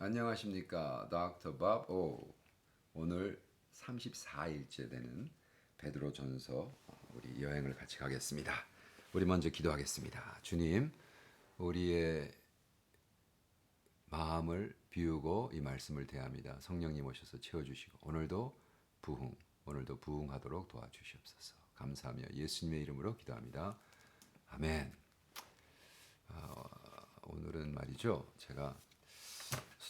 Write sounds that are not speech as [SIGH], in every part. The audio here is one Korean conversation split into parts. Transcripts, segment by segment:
안녕하십니까 닥터 밥 오. 오늘 34일째 되는 베드로 전서 우리 여행을 같이 가겠습니다. 우리 먼저 기도하겠습니다. 주님, 우리의 마음을 비우고 이 말씀을 대합니다. 성령님 오셔서 채워주시고 오늘도 부흥, 오늘도 부흥하도록 도와주시옵소서. 감사하며 예수님의 이름으로 기도합니다. 아멘. 아, 오늘은 말이죠. 제가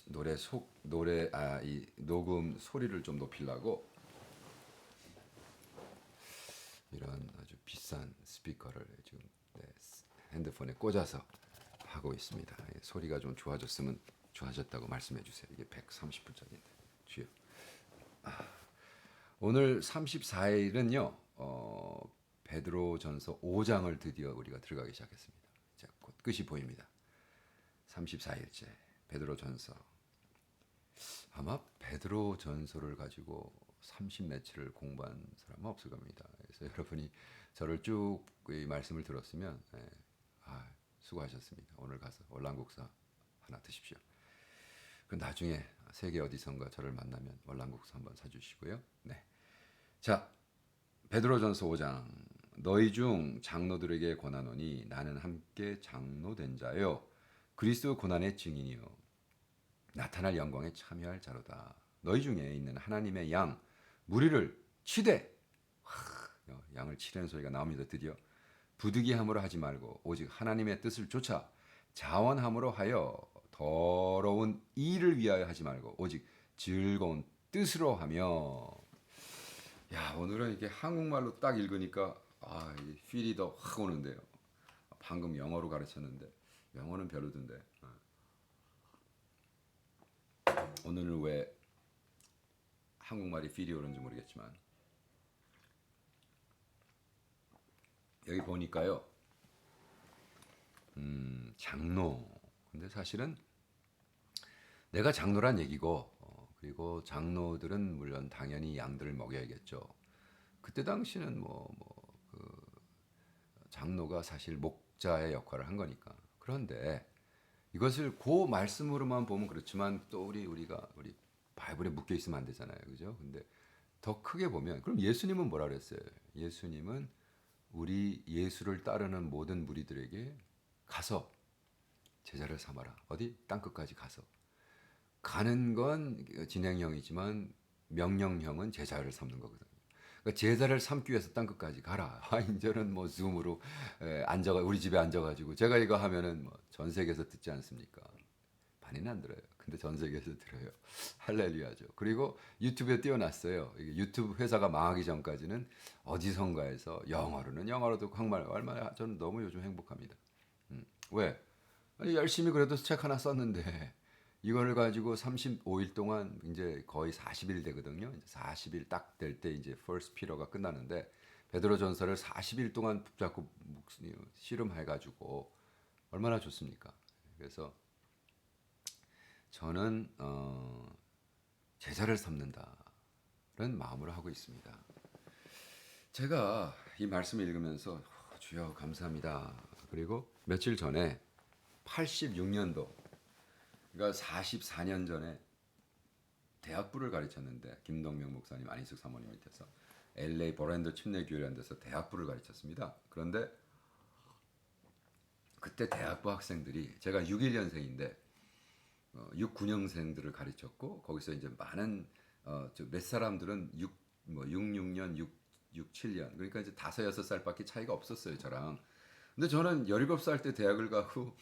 노래 속 노래 아 이 녹음 소리를 좀 높이려고 이런 아주 비싼 스피커를 지금 네, 핸드폰에 꽂아서 하고 있습니다. 예, 소리가 좀 좋아졌으면 좋아졌다고 말씀해 주세요. 이게 130불짜리인데 주여. 아, 오늘 34일은요. 어, 베드로전서 5장을 드디어 우리가 들어가기 시작했습니다. 이제 곧 끝이 보입니다. 34일째 베드로전서 아마 베드로전서를 가지고 30 며칠을 공부한 사람은 없을 겁니다. 그래서 [LAUGHS] 여러분이 저를 쭉 이 말씀을 들었으면 예, 아, 수고하셨습니다. 오늘 가서 월남국사 하나 드십시오. 그 나중에 세계 어디선가 저를 만나면 월남국사 한번 사주시고요. 네, 자 베드로전서 5장 너희 중 장로들에게 권하노니 나는 함께 장로된 자요 그리스도 고난의 증인이요 나타날 영광에 참여할 자로다. 너희 중에 있는 하나님의 양 무리를 치되 하, 양을 치려는 소리가 나옵니다. 드디어 부득이함으로 하지 말고 오직 하나님의 뜻을 쫓아 자원함으로 하여 더러운 일을 위하여 하지 말고 오직 즐거운 뜻으로 하며 야 오늘은 이게 한국말로 딱 읽으니까 아, 이 필이 더 확 오는데요. 방금 영어로 가르쳤는데 영어는 별로던데. 어. 오늘은 왜 한국말이 필이 오는지 모르겠지만 여기 보니까요. 음, 장로. 근데 사실은 내가 장로란 얘기고 어, 그리고 장로들은 물론 당연히 양들을 먹여야겠죠. 그때 당시는 뭐뭐그 장로가 사실 목자의 역할을 한 거니까. 그런데 이것을 그 말씀으로만 보면 그렇지만 또 우리 우리가 우리 바이블에 묶여 있으면 안 되잖아요. 그죠? 근데 더 크게 보면 그럼 예수님은 뭐라 그랬어요? 예수님은 우리 예수를 따르는 모든 무리들에게 가서 제자를 삼아라. 어디? 땅 끝까지 가서. 가는 건 진행형이지만 명령형은 제자를 삼는 거거든요. 그러니까 제자를 삼기 위해서 땅 끝까지 가라. 아, [LAUGHS] 이제는 뭐 줌으로 에, 앉아가 우리 집에 앉아가지고 제가 이거 하면은 뭐 전 세계에서 듣지 않습니까? 많이는 안 들어요. 근데 전 세계에서 들어요. [LAUGHS] 할렐루야죠. 그리고 유튜브에 띄워놨어요. 유튜브 회사가 망하기 전까지는 어디선가에서 영어로는 영어로도 한말 얼마나 저는 너무 요즘 행복합니다. 음, 왜? 아니, 열심히 그래도 책 하나 썼는데 이거를 가지고 35일 동안 이제 거의 40일 되거든요. 이제 40일 딱 될 때 이제 퍼스트 피러가 끝나는데 베드로 전서를 40일 동안 붙잡고 씨름해 가지고 얼마나 좋습니까? 그래서 저는 어, 제자를 삼는다는 마음으로 하고 있습니다. 제가 이 말씀을 읽으면서 주여 감사합니다. 그리고 며칠 전에 86년도 그러니까 44년 전에 대학부를 가르쳤는데 김동명 목사님 안희숙 사모님 밑에서 LA 버랜드 침례 교회라는 데서 대학부를 가르쳤습니다. 그런데 그때 대학부 학생들이 제가 61년생인데 어, 69년생들을 가르쳤고 거기서 이제 많은 어, 몇 사람들은 6, 뭐 66년, 6, 67년 그러니까 이제 다섯 여섯 살밖에 차이가 없었어요 저랑. 근데 저는 17살 때 대학을 가고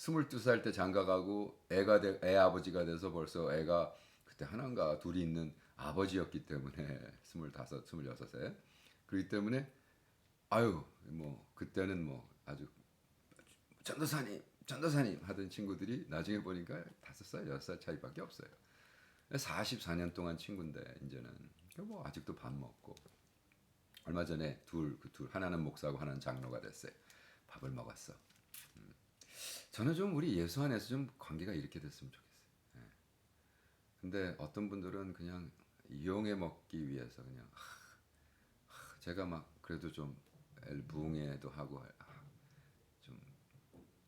22살 때 장가 가고 애가 돼, 애 아버지가 돼서 벌써 애가 그때 하나인가 둘이 있는 아버지였기 때문에 [LAUGHS] 25, 26에 그렇기 때문에 아유 뭐 그때는 뭐 아주 전도사님 전도사님 하던 친구들이 나중에 보니까 다섯 살 여섯 살 차이밖에 없어요. 44년 동안 친구인데 이제는 뭐 아직도 밥 먹고 얼마 전에 둘 그 둘 하나는 목사고 하나는 장로가 됐어요. 밥을 먹었어. 음. 저는 좀 우리 예수 안에서 좀 관계가 이렇게 됐으면 좋겠어요. 예. 근데 어떤 분들은 그냥 이용해 먹기 위해서 그냥 하, 하, 제가 막 그래도 좀 부흥회도 하고 아, 좀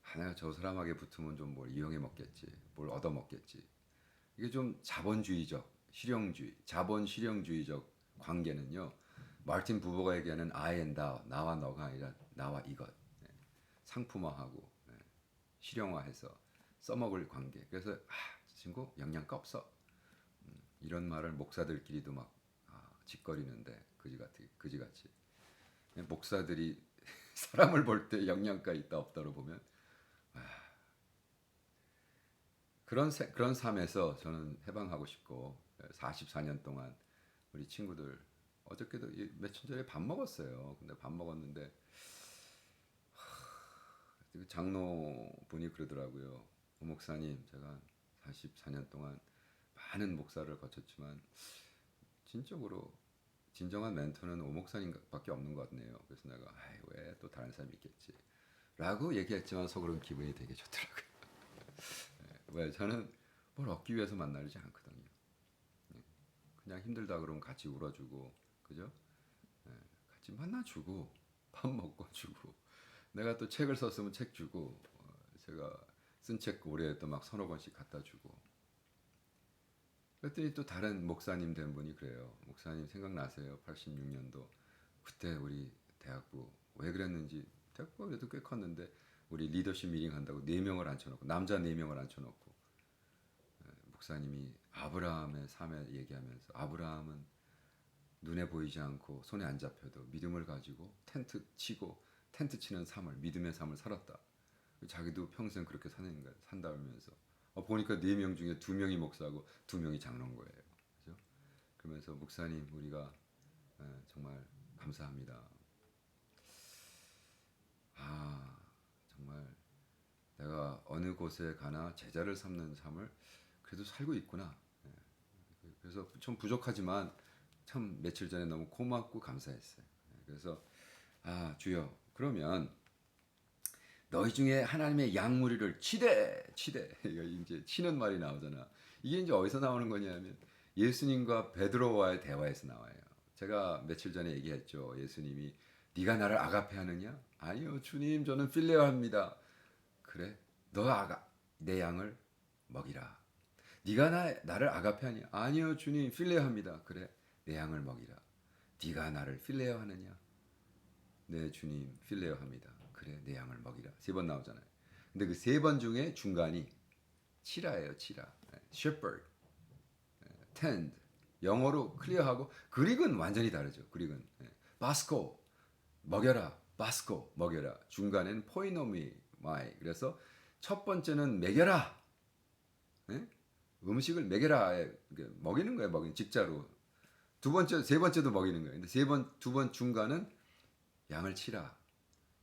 하나 저 사람에게 붙으면 좀 뭘 이용해 먹겠지, 뭘 얻어 먹겠지. 이게 좀 자본주의적, 실용주의, 자본 실용주의적 관계는요. 마르틴 부버가 얘기하는 I and thou, 나와 너가 아니라 나와 이것, 예. 상품화하고 예. 실용화해서 써먹을 관계. 그래서 아, 저 친구 영양가 없어. 음, 이런 말을 목사들끼리도 막 아, 짓거리는데 그지같이 그지같이 예, 목사들이 [LAUGHS] 사람을 볼 때 영양가 있다 없다로 보면 아, 그런 세- 그런 삶에서 저는 해방하고 싶고 44년 동안 우리 친구들 어저께도 이 며칠 전에 밥 먹었어요. 근데 밥 먹었는데 장로 분이 그러더라고요. 오 목사님, 제가 44년 동안 많은 목사를 거쳤지만 진적으로 진정한 멘토는 오 목사님밖에 없는 것 같네요. 그래서 내가 아이 왜 또 다른 사람이 있겠지. 라고 얘기했지만 속으로는 기분이 되게 좋더라고요. 예, [LAUGHS] 왜 저는 뭘 얻기 위해서 만나지 않거든요. 예, 그냥 힘들다 그러면 같이 울어주고 그죠? 예, 같이 만나주고 [LAUGHS] 밥 먹고 주고 내가 또 책을 썼으면 책 주고 어, 제가 쓴 책 올해 또 막 서너 권씩 갖다 주고 그랬더니 또 다른 목사님 된 분이 그래요. 목사님 생각나세요? 86년도 그때 우리 대학부 왜 그랬는지 대학부가 그래도 꽤 컸는데 우리 리더십 미팅 한다고 네 명을 앉혀놓고 남자 네 명을 앉혀놓고 에, 목사님이 아브라함의 삶에 얘기하면서 아브라함은 눈에 보이지 않고 손에 안 잡혀도 믿음을 가지고 텐트 치고 텐트 치는 삶을 믿음의 삶을 살았다. 자기도 평생 그렇게 사는 산다면서 어, 보니까 네 명 중에 두 명이 목사고 두 명이 장로인 거예요. 그죠? 그러면서 목사님 우리가 에, 정말 감사합니다. 아 정말 내가 어느 곳에 가나 제자를 삼는 삶을 그래도 살고 있구나. 예. 그래서 좀 부족하지만 참 며칠 전에 너무 고맙고 감사했어요. 예, 그래서 아 주여 그러면 너희 중에 하나님의 양무리를 치되 치되 [LAUGHS] 이제 치는 말이 나오잖아. 이게 이제 어디서 나오는 거냐면 예수님과 베드로와의 대화에서 나와요. 제가 며칠 전에 얘기했죠. 예수님이 네가 나를 아가페 하느냐? 아니요, 주님 저는 필레어합니다. 그래, 너 아가 내 양을 먹이라. 네가 나 나를 아가페 하냐? 아니요, 주님 필레어합니다. 그래, 내 양을 먹이라. 네가 나를 필레어하느냐? 네, 주님 필레어 합니다. 그래, 내 양을 먹이라. 세 번 나오잖아요. 근데 그 세 번 중에 중간이 치라예요, 치라. shepherd, tend. 영어로 클리어하고 그릭은 완전히 다르죠. 그릭은 바스코 먹여라, 바스코 먹여라. 중간엔 포이노미 마이. 그래서 첫 번째는 먹여라. 예? 음식을 먹여라. 먹이는 거예요, 먹이는 직자로. 두 번째, 세 번째도 먹이는 거예요. 근데 세 번, 두 번 중간은 양을 치라.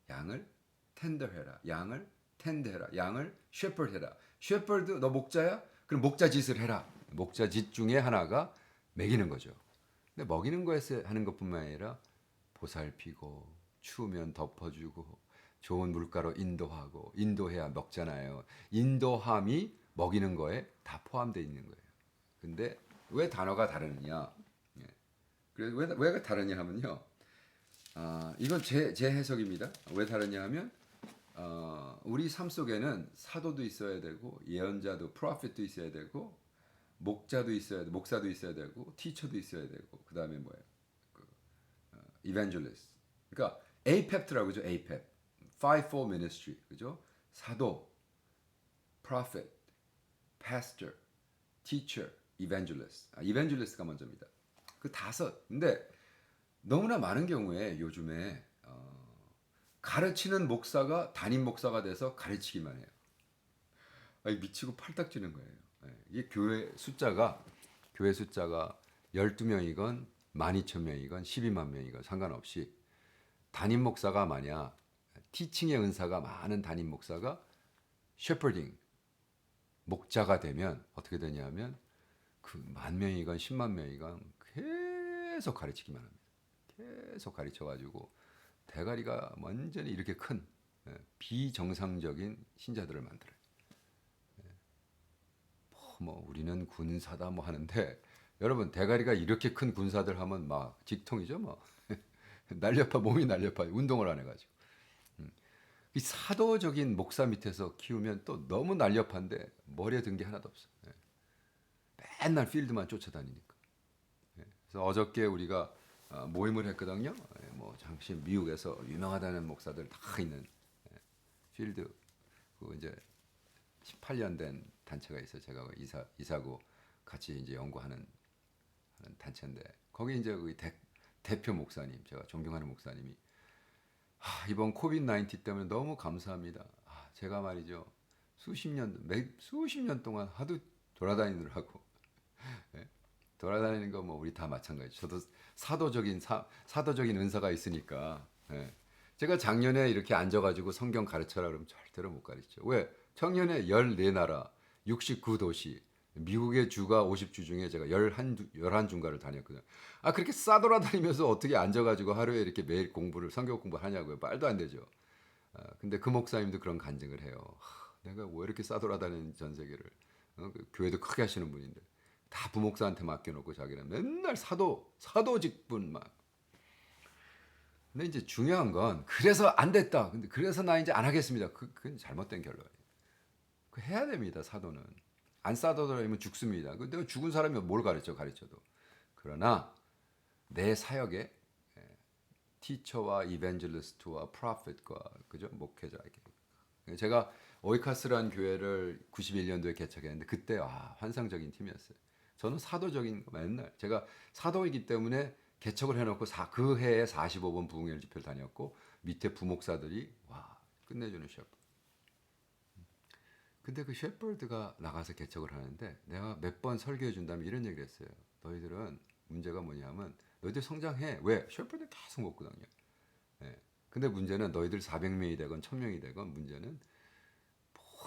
양을 텐더해라. 양을 텐드해라. 양을 쉐퍼드해라. 쉐퍼드 너 목자야? 그럼 목자 짓을 해라. 목자 짓 중에 하나가 먹이는 거죠. 근데 먹이는 거에서 하는 것뿐만 아니라 보살피고 추우면 덮어주고 좋은 물가로 인도하고 인도해야 먹잖아요. 인도함이 먹이는 거에 다 포함되어 있는 거예요. 근데 왜 단어가 다르느냐? 예. 그래서 왜, 왜 다르냐 하면요. 아, 이건 제, 제 해석입니다. 왜 다르냐 하면 어, 우리 삶 속에는 사도도 있어야 되고 예언자도 프로핏도 있어야 되고 목자도 있어야 돼, 목사도 있어야 되고 티처도 있어야 되고 그 다음에 뭐예요? 그, 어, evangelist. 그러니까 APEP라고 그죠? APEP. Fivefold Ministry. 그죠? 사도, prophet, pastor, teacher, evangelist. 아, evangelist가 먼저입니다. 그 다섯. 근데 너무나 많은 경우에 요즘에 어, 가르치는 목사가 담임 목사가 돼서 가르치기만 해요. 아니, 미치고 팔딱 뛰는 거예요. 예, 이게 교회 숫자가 교회 숫자가 12명이건 12,000명이건 12만 명이건 상관없이 담임 목사가 만약 티칭의 은사가 많은 담임 목사가 셰퍼딩 목자가 되면 어떻게 되냐면 그 만 명이건 10만 명이건 계속 가르치기만 합니다. 계속 가르쳐 가지고 대가리가 완전히 이렇게 큰 예, 비정상적인 신자들을 만들어요. 뭐, 뭐 우리는 군사다 뭐 하는데 여러분 대가리가 이렇게 큰 군사들 하면 막 직통이죠 뭐 [LAUGHS] 날렵하 몸이 날렵하 운동을 안 해가지고 음. 이 사도적인 목사 밑에서 키우면 또 너무 날렵한데 머리에 든 게 하나도 없어. 예. 맨날 필드만 쫓아다니니까. 예, 그래서 어저께 우리가 어, 모임을 했거든요. 예, 뭐 잠시 미국에서 유명하다는 목사들 다 있는 예, 필드 그 이제 18년 된 단체가 있어요. 제가 그 이사 이사고 같이 이제 연구하는 하는 단체인데 거기 이제 그 대, 대표 목사님 제가 존경하는 목사님이 아, 이번 코비드 19 때문에 너무 감사합니다. 아, 제가 말이죠 수십 년 매, 수십 년 동안 하도 돌아다니느라고 예? 돌아다니는 거 뭐 우리 다 마찬가지. 저도 사도적인 사, 사도적인 은사가 있으니까 예. 제가 작년에 이렇게 앉아가지고 성경 가르쳐라 그러면 절대로 못 가르쳐. 왜? 작년에 14나라 69도시 미국의 주가 50주 중에 제가 11, 11주인가를 다녔거든요. 아 그렇게 싸돌아다니면서 어떻게 앉아가지고 하루에 이렇게 매일 공부를 성경 공부를 하냐고요. 말도 안 되죠. 아, 근데 그 목사님도 그런 간증을 해요. 하, 내가 왜 이렇게 싸돌아다니는 전 세계를 어, 그 교회도 크게 하시는 분인데 다 부목사한테 맡겨놓고 자기는 맨날 사도 사도 직분만. 근데 이제 중요한 건 그래서 안 됐다. 근데 그래서 나 이제 안 하겠습니다. 그 그건 잘못된 결론이에요. 그 해야 됩니다. 사도는 안 싸돌아다니면 죽습니다. 근데 내가 죽은 사람이 뭘 가르쳐 가르쳐도 그러나 내 사역에 예, 티처와 이벤젤리스트와 프로핏과 그죠 목회자에게 제가 오이카스라는 교회를 91년도에 개척했는데 그때 아 환상적인 팀이었어요. 저는 사도적인 거 맨날 제가 사도이기 때문에 개척을 해놓고 사, 그 해에 45번 부흥회 집회를 다녔고 밑에 부목사들이 와 끝내주는 셰프. 근데 그 셰퍼드가 나가서 개척을 하는데 내가 몇 번 설교해 준다면 이런 얘기를 했어요. 너희들은 문제가 뭐냐면 너희들 성장해. 왜? 셰퍼드 계속 먹거든요. 예. 근데 문제는 너희들 400명이 되건 1000명이 되건 문제는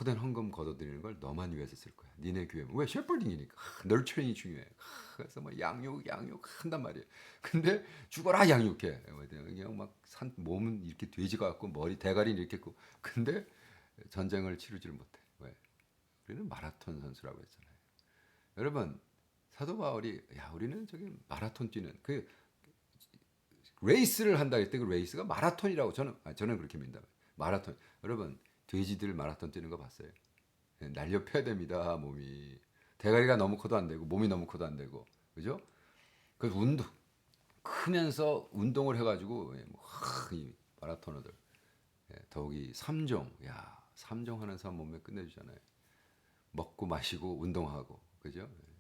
모든 헌금 걷어들이는 걸 너만 위해서 쓸 거야. 니네 교회 왜 셰퍼딩이니까 널처링이 중요해. 하, 그래서 뭐 양육 양육 한단 말이에요. 근데 죽어라 양육해. 그냥 막 산 몸은 이렇게 돼지 같고 머리 대가리 이렇게 있고 근데 전쟁을 치르지를 못해. 왜? 우리는 마라톤 선수라고 했잖아요. 여러분 사도 바울이 야 우리는 저기 마라톤 뛰는 그 레이스를 한다 했때 그 레이스가 마라톤이라고 저는 아, 저는 그렇게 믿는다. 마라톤 여러분 돼지들 마라톤 뛰는 거 봤어요? 예, 날려 펴야 됩니다 몸이 대가리가 너무 커도 안 되고 몸이 너무 커도 안 되고 그죠? 그 운동 크면서 운동을 해가지고 예, 뭐, 하, 이 마라토너들 예, 더욱이 삼종 야 삼종 하는 사람 몸매 끝내주잖아요. 먹고 마시고 운동하고 그죠? 예.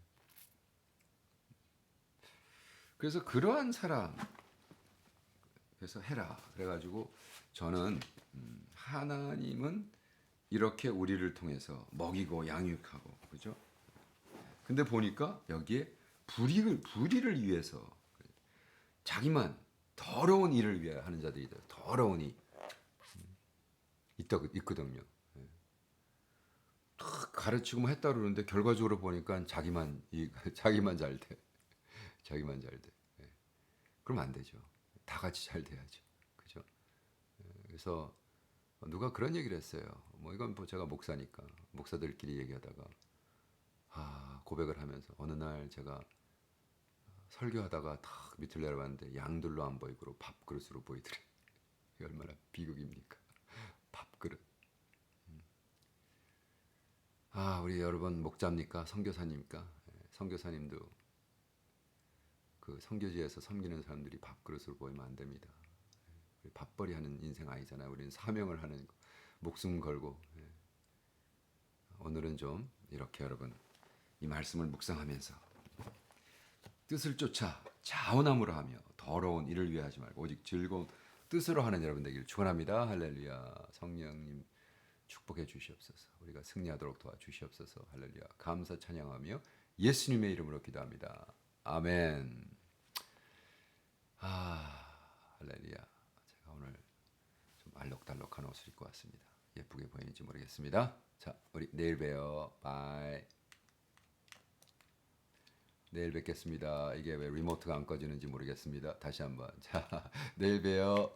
그래서 그러한 사람 그래서 해라 그래가지고 저는 음, 하나님은 이렇게 우리를 통해서 먹이고 양육하고 그죠? 근데 보니까 여기에 불의를 불의를 위해서 자기만 더러운 일을 위해 하는 자들이. 더러운 이 있다 있거든요. 예. 탁 가르치고 뭐 했다 그러는데 결과적으로 보니까 자기만 이 [LAUGHS] 자기만 잘 돼. 자기만 잘 돼. 예. 그러면 안 되죠. 다 같이 잘 돼야죠. 그죠? 예, 그래서 누가 그런 얘기를 했어요. 뭐 이건 뭐 제가 목사니까 목사들끼리 얘기하다가 아 고백을 하면서 어느 날 제가 설교하다가 탁 밑을 내려봤는데 양들로 안 보이고 밥그릇으로 보이더래. [LAUGHS] 이게 얼마나 비극입니까? [LAUGHS] 밥그릇. 음. 아 우리 여러분 목자입니까? 선교사님입니까? 예, 선교사님도 그 선교지에서 섬기는 사람들이 밥그릇으로 보이면 안 됩니다. 예, 밥벌이 하는 인생 아니잖아요. 우리는 사명을 하는 거, 목숨 걸고. 예. 오늘은 좀 이렇게 여러분 이 말씀을 묵상하면서 뜻을 쫓아 자원함으로 하며 더러운 일을 위해 하지 말고 오직 즐거운 뜻으로 하는 여러분 되기를 축원합니다. 할렐루야. 성령님 축복해 주시옵소서. 우리가 승리하도록 도와주시옵소서. 할렐루야. 감사 찬양하며 예수님의 이름으로 기도합니다. 아멘. 아, 할렐루야. 제가 오늘 좀 알록달록한 옷을 입고 왔습니다. 예쁘게 보이는지 모르겠습니다. 자, 우리 내일 봬요. 바이. 내일 뵙겠습니다. 이게 왜 리모트가 안 꺼지는지 모르겠습니다. 다시 한번. 자, [LAUGHS] 내일 봬요.